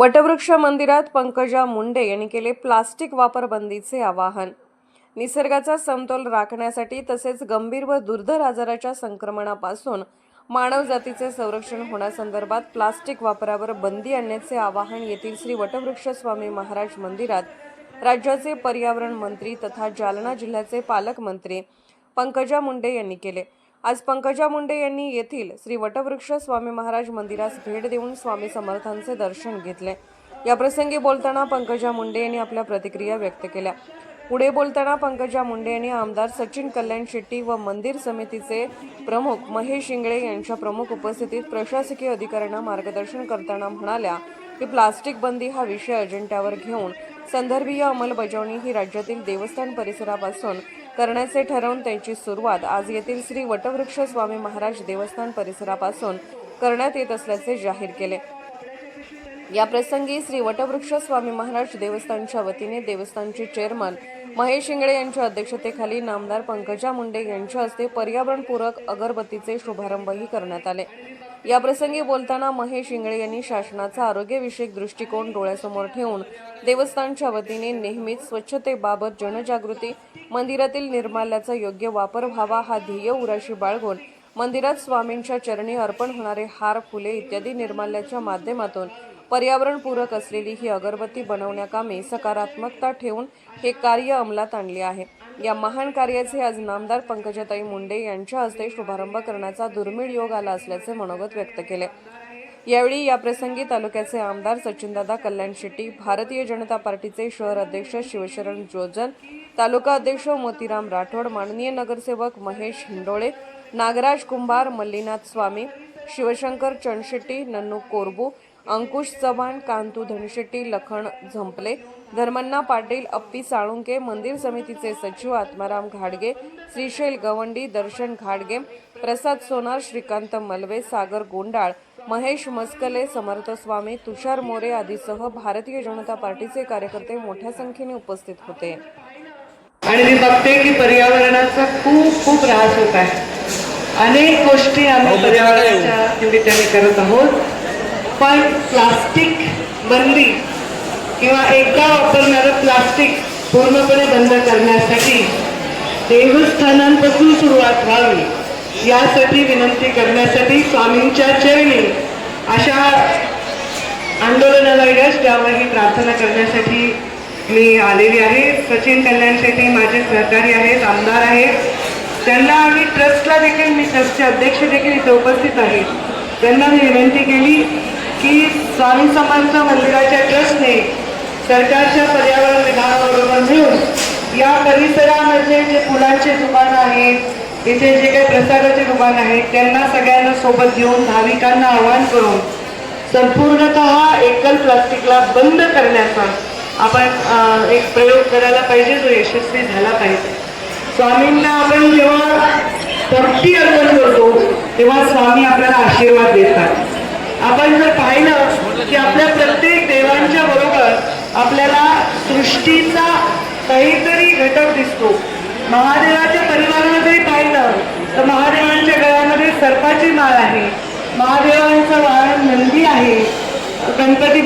वटवृक्ष मंदिरात पंकजा मुंडे यांनी केले प्लास्टिक वापर बंदीचे आवाहन. निसर्गाचा समतोल राखण्यासाठी तसेच गंभीर व दुर्धर आजाराच्या संक्रमणापासून मानव जातीचे संरक्षण होण्यासंदर्भात प्लास्टिक वापरावर बंदी आणण्याचे आवाहन येथील श्री वटवृक्ष स्वामी महाराज मंदिरात राज्याचे पर्यावरण मंत्री तथा जालना जिल्ह्याचे पालकमंत्री पंकजा मुंडे यांनी केले. आज पंकजा मुंडे यांनी येथील श्री वटवृक्ष स्वामी महाराज मंदिरास भेट देऊन स्वामी समर्थांचे दर्शन घेतले. या प्रसंगी बोलताना पंकजा मुंडे यांनी आपल्या प्रतिक्रिया व्यक्त केल्या. पुढे बोलताना पंकजा मुंडे यांनी आमदार सचिन कल्याण शेट्टी व मंदिर समितीचे प्रमुख महेश इंगळे यांच्या प्रमुख उपस्थितीत प्रशासकीय अधिकाऱ्यांना मार्गदर्शन करताना म्हणाल्या की प्लास्टिक बंदी हा विषय अजेंड्यावर घेऊन संदर्भीय अंमलबजावणी ही राज्यातील देवस्थान परिसरापासून करण्याचे ठरवून त्यांची सुरुवात आज येथील श्री वटवृक्ष स्वामी महाराज देवस्थान परिसरापासून करण्यात येत असल्याचे जाहीर केले. या प्रसंगी श्री वटवृक्ष स्वामी महाराज देवस्थानच्या वतीने देवस्थानचे चेअरमन महेश इंगळे यांच्या अध्यक्षतेखाली नामदार पंकजा मुंडे यांच्या हस्ते पर्यावरणपूरक अगरबत्तीचे शुभारंभही करण्यात आले. या प्रसंगी बोलताना महेश इंगळे यांनी शासनाचा आरोग्यविषयक दृष्टिकोन डोळ्यासमोर ठेवून देवस्थानच्या वतीने नेहमीच स्वच्छतेबाबत जनजागृती मंदिरातील निर्माल्याचा योग्य वापर व्हावा हा ध्येय उराशी बाळगून मंदिरात स्वामींच्या चरणी अर्पण होणारे हार फुले इत्यादी निर्माल्याच्या माध्यमातून पर्यावरणपूरक असलेली ही अगरबत्ती बनवण्याकामी सकारात्मकता ठेवून हे कार्य अंमलात आणले आहे. या महान कार्याचे आज नामदार पंकजाताई मुंडे यांच्या हस्ते शुभारंभ करण्याचा दुर्मिळ योग आला असल्याचे मनोगत व्यक्त केले. यावेळी या प्रसंगी तालुक्याचे आमदार सचिनदादा कल्याण शेट्टी भारतीय जनता पार्टीचे शहर अध्यक्ष शिवशरण जोजन तालुका अध्यक्ष मोतीराम राठोड माननीय नगरसेवक महेश हिंडोळे नागराज कुंभार मल्लीनाथ स्वामी शिवशंकर चणशेट्टी नन्नू कोरबू अंकुश चव्हाण कांतू धनशेट्टी लखन झंपले धर्मन्ना पाटील अप्पी साळुंके मंदिर समितीचे सचिव आत्माराम घाडगे श्रीशैल गवंडी दर्शन घाडगे प्रसाद सोनार श्रीकांत मलवे सागर गोंडाळ महेश मस्कले समर्थ स्वामी तुषार मोरे आदीसह भारतीय जनता पार्टीचे कार्यकर्ते मोठ्या संख्येने उपस्थित होते. आणि मी बघते की पर्यावरणाचा खूप खूप ऱ्हास होत आहे. अनेक गोष्टी आम्ही पर्यावरणाच्या निमित्ताने करत आहोत. पण प्लास्टिक बंदी किंवा एकदा वापरणारं प्लास्टिक पूर्णपणे बंद करण्यासाठी देवस्थानांपासून सुरुवात व्हावी यासाठी विनंती करण्यासाठी स्वामींच्या चरणी अशा आंदोलनाला यश द्यावं ही प्रार्थना करण्यासाठी मी आलेली आहे. सचिन कल्याण शेट्टी माझे सहकारी आहेत आमदार आहेत. त्यांना आम्ही ट्रस्टला देखील मी ट्रस्टचे अध्यक्ष देखील इथे उपस्थित आहेत त्यांना मी विनंती केली की स्वामी समर्थ मंदिराच्या ट्रस्टने सरकारच्या पर्यावरण विभागाबरोबर मिळून या परिसरामध्ये जे फुलांचे दुकानं आहेत इथे जे काही प्रसादाचे दुकान आहेत त्यांना सगळ्यांना सोबत घेऊन भाविकांना आवाहन करून संपूर्णतः एकल प्लास्टिकला बंद करण्याचा आपण एक प्रयोग करायला पाहिजे जो यशस्वी झाला पाहिजे. स्वामींना आपण जेव्हा भक्ती अर्पण करतो तेव्हा स्वामी आपल्याला आशीर्वाद देतात. आपण जर पाहिलं की आपल्या प्रत्येक देवांच्या बरोबर आपल्याला सृष्टीचा काहीतरी घटक दिसतो. महादेवाच्या परिवाराला जरी पाहिलं तर महादेवांच्या गळ्यामध्ये सर्पाची माळ आहे. महादेवांचं वाहन नंदी आहे. गणपती